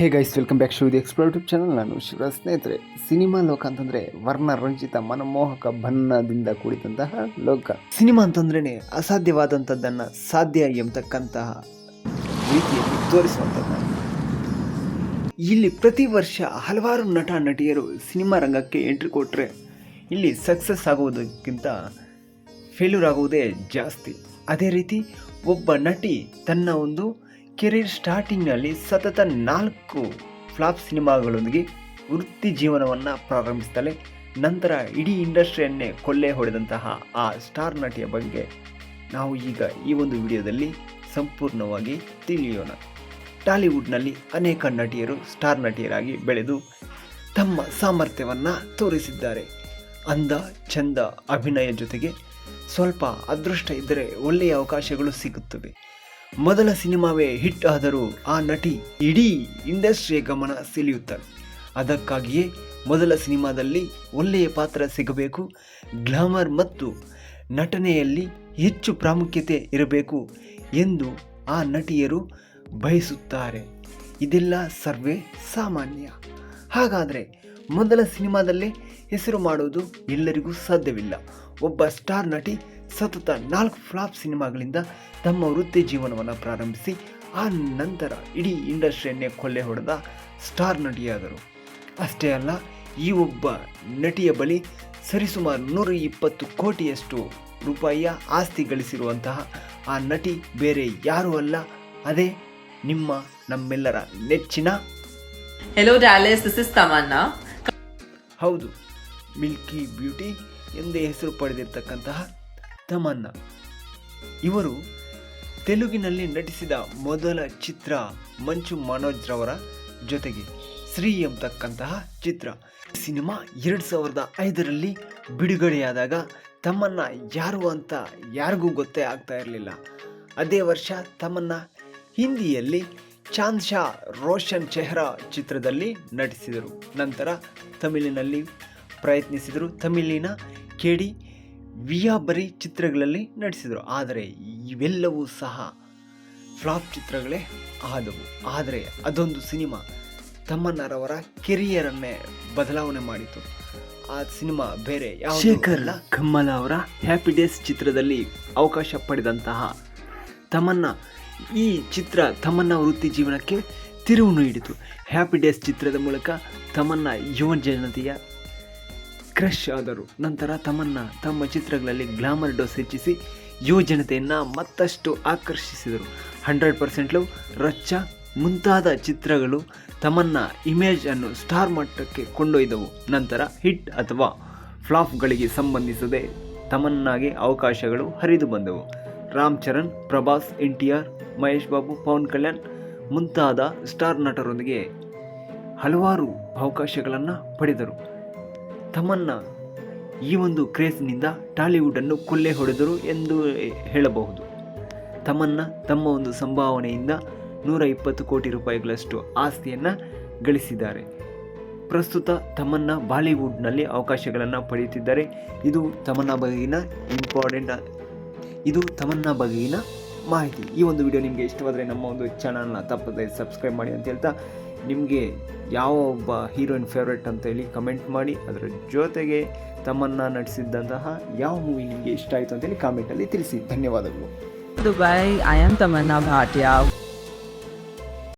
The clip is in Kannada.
Hey guys welcome back to the explore YouTube channel ನಾನು ಶಿವರಾಜ್ ಸ್ನೇಹಿತರೆ. ಸಿನಿಮಾ ಲೋಕ ಅಂತಂದ್ರೆ ವರ್ಣ ರಂಜಿತ ಮನಮೋಹಕ ಬಣ್ಣದಿಂದ ಕೂಡಿದಂತಹ ಲೋಕ. ಸಿನಿಮಾ ಅಂತಂದ್ರೇನೆ ಅಸಾಧ್ಯವಾದಂಥದ್ದನ್ನು ಸಾಧ್ಯ ಎಂಬತಕ್ಕಂತಹ ರೀತಿಯಲ್ಲಿ ತೋರಿಸುವಂಥದ್ದು ಇಲ್ಲಿ ಪ್ರತಿ ವರ್ಷ ಹಲವಾರು ನಟ, ನಟಿಯರು ಸಿನಿಮಾ ರಂಗಕ್ಕೆ ಎಂಟ್ರಿ ಕೊಟ್ಟರೆ ಇಲ್ಲಿ ಸಕ್ಸಸ್ ಆಗುವುದಕ್ಕಿಂತ ಫೇಲ್ಯೂರ್ ಆಗುವುದೇ ಜಾಸ್ತಿ. ಅದೇ ರೀತಿ ಒಬ್ಬ ನಟಿ ತನ್ನ ಒಂದು ಕೆರಿಯರ್ ಸ್ಟಾರ್ಟಿಂಗ್ನಲ್ಲಿ ಸತತ ನಾಲ್ಕು ಫ್ಲಾಪ್ ಸಿನಿಮಾಗಳೊಂದಿಗೆ ವೃತ್ತಿ ಜೀವನವನ್ನು ಪ್ರಾರಂಭಿಸ್ತಾಳೆ ನಂತರ ಇಡೀ ಇಂಡಸ್ಟ್ರಿಯನ್ನೇ ಕೊಳ್ಳೆ ಹೊಡೆದಂತಹ ಆ ಸ್ಟಾರ್ ನಟಿಯ ಬಗ್ಗೆ ನಾವು ಈಗ ಈ ಒಂದು ವಿಡಿಯೋದಲ್ಲಿ ಸಂಪೂರ್ಣವಾಗಿ ತಿಳಿಯೋಣ. ಟಾಲಿವುಡ್ನಲ್ಲಿ ಅನೇಕ ನಟಿಯರು ಸ್ಟಾರ್ ನಟಿಯರಾಗಿ ಬೆಳೆದು ತಮ್ಮ ಸಾಮರ್ಥ್ಯವನ್ನು ತೋರಿಸಿದ್ದಾರೆ. ಅಂದ ಚಂದ ಅಭಿನಯ ಜೊತೆಗೆ ಸ್ವಲ್ಪ ಅದೃಷ್ಟ ಇದ್ದರೆ ಒಳ್ಳೆಯ ಅವಕಾಶಗಳು ಸಿಗುತ್ತವೆ. ಮೊದಲ ಸಿನಿಮಾವೇ ಹಿಟ್ ಆದರೂ ಆ ನಟಿ ಇಡೀ ಇಂಡಸ್ಟ್ರಿಯ ಗಮನ ಸೆಳೆಯುತ್ತಾರೆ ಅದಕ್ಕಾಗಿಯೇ ಮೊದಲ ಸಿನಿಮಾದಲ್ಲಿ ಒಳ್ಳೆಯ ಪಾತ್ರ ಸಿಗಬೇಕು, ಗ್ಲಾಮರ್ ಮತ್ತು ನಟನೆಯಲ್ಲಿ ಹೆಚ್ಚು ಪ್ರಾಮುಖ್ಯತೆ ಇರಬೇಕು ಎಂದು ಆ ನಟಿಯರು ಬಯಸುತ್ತಾರೆ. ಇದೆಲ್ಲ ಸರ್ವೇ ಸಾಮಾನ್ಯ. ಹಾಗಾದರೆ ಮೊದಲ ಸಿನಿಮಾದಲ್ಲೇ ಹೆಸರು ಮಾಡುವುದು ಎಲ್ಲರಿಗೂ ಸಾಧ್ಯವಿಲ್ಲ. ಒಬ್ಬ ಸ್ಟಾರ್ ನಟಿ ಸತತ ನಾಲ್ಕು ಫ್ಲಾಪ್ ಸಿನಿಮಾಗಳಿಂದ ತಮ್ಮ ವೃತ್ತಿ ಜೀವನವನ್ನು ಪ್ರಾರಂಭಿಸಿ ಆ ನಂತರ ಇಡೀ ಇಂಡಸ್ಟ್ರಿಯನ್ನೇ ಕೊಳ್ಳೆ ಹೊಡೆದ ಸ್ಟಾರ್ ನಟಿಯಾದರು ಅಷ್ಟೇ ಅಲ್ಲ ಈ ಒಬ್ಬ ನಟಿಯ ಬಳಿ ಸರಿಸುಮಾರು ನೂರ ಇಪ್ಪತ್ತು ಕೋಟಿಯಷ್ಟು ರೂಪಾಯಿಯ ಆಸ್ತಿ ಗಳಿಸಿರುವಂತಹ ಆ ನಟಿ ಬೇರೆ ಯಾರೂ ಅಲ್ಲ ಅದೇ ನಿಮ್ಮ ನಮ್ಮೆಲ್ಲರ ನೆಚ್ಚಿನ ಹೆಲೋ. ಹೌದು ಮಿಲ್ಕಿ ಬ್ಯೂಟಿ ಎಂದೇ ಹೆಸರು ಪಡೆದಿರ್ತಕ್ಕಂತಹ ತಮನ್ನ. ಇವರು ತೆಲುಗಿನಲ್ಲಿ ನಟಿಸಿದ ಮೊದಲ ಚಿತ್ರ ಮಂಚು ಮನೋಜ್ ರವರ ಜೊತೆಗೆ ಶ್ರೀ ಎಂಬತಕ್ಕಂತಹ ಚಿತ್ರ. ಸಿನಿಮಾ ಎರಡು ಸಾವಿರದ ಐದರಲ್ಲಿ ಬಿಡುಗಡೆಯಾದಾಗ ತಮ್ಮನ್ನ ಯಾರು ಅಂತ ಯಾರಿಗೂ ಗೊತ್ತೇ ಆಗ್ತಾ ಇರಲಿಲ್ಲ. ಅದೇ ವರ್ಷ ತಮ್ಮನ್ನ ಹಿಂದಿಯಲ್ಲಿ ಚಾಂದ್ ಶಾ ರೋಷನ್ ಚೆಹ್ರಾ ಚಿತ್ರದಲ್ಲಿ ನಟಿಸಿದರು. ನಂತರ ತಮಿಳಿನಲ್ಲಿ ಪ್ರಯತ್ನಿಸಿದರು. ತಮಿಳಿನ ಕೆಡಿ ವಿಯಾಬರಿ ಚಿತ್ರಗಳಲ್ಲಿ ನಟಿಸಿದರು. ಆದರೆ ಇವೆಲ್ಲವೂ ಸಹ ಫ್ಲಾಪ್ ಚಿತ್ರಗಳೇ ಆದವು. ಆದರೆ ಅದೊಂದು ಸಿನಿಮಾ ತಮ್ಮನ್ನರವರ ಕೆರಿಯರನ್ನೇ ಬದಲಾವಣೆ ಮಾಡಿತು. ಆ ಸಿನಿಮಾ ಬೇರೆ ಶೇಖರ್ ಕಮ್ಮಲ ಅವರ ಹ್ಯಾಪಿ ಡೇಸ್ ಚಿತ್ರದಲ್ಲಿ ಅವಕಾಶ ಪಡೆದಂತಹ ತಮನ್ನ ಈ ಚಿತ್ರ ತಮನ್ನ ವೃತ್ತಿ ಜೀವನಕ್ಕೆ ತಿರುವು ನೀಡಿತು. ಹ್ಯಾಪಿ ಡೇಸ್ ಚಿತ್ರದ ಮೂಲಕ ತಮನ್ನ ಯುವ ಜನತೆಯ ಕ್ರಶ್ ಆದರು ನಂತರ ತಮ್ಮನ್ನು ತಮ್ಮ ಚಿತ್ರಗಳಲ್ಲಿ ಗ್ಲಾಮರ್ ಡೋಸ್ ಹೆಚ್ಚಿಸಿ ಯುವ ಜನತೆಯನ್ನು ಮತ್ತಷ್ಟು ಆಕರ್ಷಿಸಿದರು. ಹಂಡ್ರೆಡ್ ಪರ್ಸೆಂಟ್ ಲವ್, ರಚ್ಚ ಮುಂತಾದ ಚಿತ್ರಗಳು ತಮ್ಮನ್ನ ಇಮೇಜ್ ಅನ್ನು ಸ್ಟಾರ್ ಮಟ್ಟಕ್ಕೆ ಕೊಂಡೊಯ್ದವು. ನಂತರ ಹಿಟ್ ಅಥವಾ ಫ್ಲಾಪ್ಗಳಿಗೆ ಸಂಬಂಧಿಸದೆ ತಮನ್ನಾಗೆ ಅವಕಾಶಗಳು ಹರಿದು ಬಂದವು. Ram Charan, Prabhas, N T R, Mahesh Babu, Pavan Kalyan ಮುಂತಾದ ಸ್ಟಾರ್ ನಟರೊಂದಿಗೆ ಹಲವಾರು ಅವಕಾಶಗಳನ್ನು ಪಡೆದರು. ತಮನ್ನ ಈ ಒಂದು ಕ್ರೇಜ್ನಿಂದ ಟಾಲಿವುಡನ್ನು ಕೊಲ್ಲೆ ಹೊಡೆದರು ಎಂದು ಹೇಳಬಹುದು. ತಮನ್ನ ತಮ್ಮ ಒಂದು ಸಂಭಾವನೆಯಿಂದ ನೂರ ಇಪ್ಪತ್ತು ಕೋಟಿ ರೂಪಾಯಿಗಳಷ್ಟು ಆಸ್ತಿಯನ್ನು ಗಳಿಸಿದ್ದಾರೆ. ಪ್ರಸ್ತುತ ತಮನ್ನ ಬಾಲಿವುಡ್ನಲ್ಲಿ ಅವಕಾಶಗಳನ್ನು ಪಡೆಯುತ್ತಿದ್ದಾರೆ. ಇದು ತಮನ್ನ ಬಗೆಗಿನ ಇಂಪಾರ್ಟೆಂಟ್ ಇದು ತಮನ್ನ ಬಗೆಗಿನ ಮಾಹಿತಿ. ಈ ಒಂದು ವಿಡಿಯೋ ನಿಮಗೆ ಇಷ್ಟವಾದರೆ ನಮ್ಮ ಒಂದು ಚಾನಲ್ನ ತಪ್ಪದೆ ಸಬ್ಸ್ಕ್ರೈಬ್ ಮಾಡಿ ಅಂತ ಹೇಳ್ತಾ ನಿಮಗೆ ಯಾವ ಒಬ್ಬ ಹೀರೋಯಿನ್ ಫೇವ್ರೆಟ್ ಅಂತ ಹೇಳಿ ಕಮೆಂಟ್ ಮಾಡಿ, ಅದರ ಜೊತೆಗೆ ತಮ್ಮನ್ನು ನಟಿಸಿದ್ದಂತಹ ಯಾವ ಮೂವಿ ನಿಮಗೆ ಇಷ್ಟ ಆಯಿತು ಅಂತೇಳಿ ಕಾಮೆಂಟಲ್ಲಿ ತಿಳಿಸಿ ಧನ್ಯವಾದಗಳು Dubai I am Tamannaa Bhatia.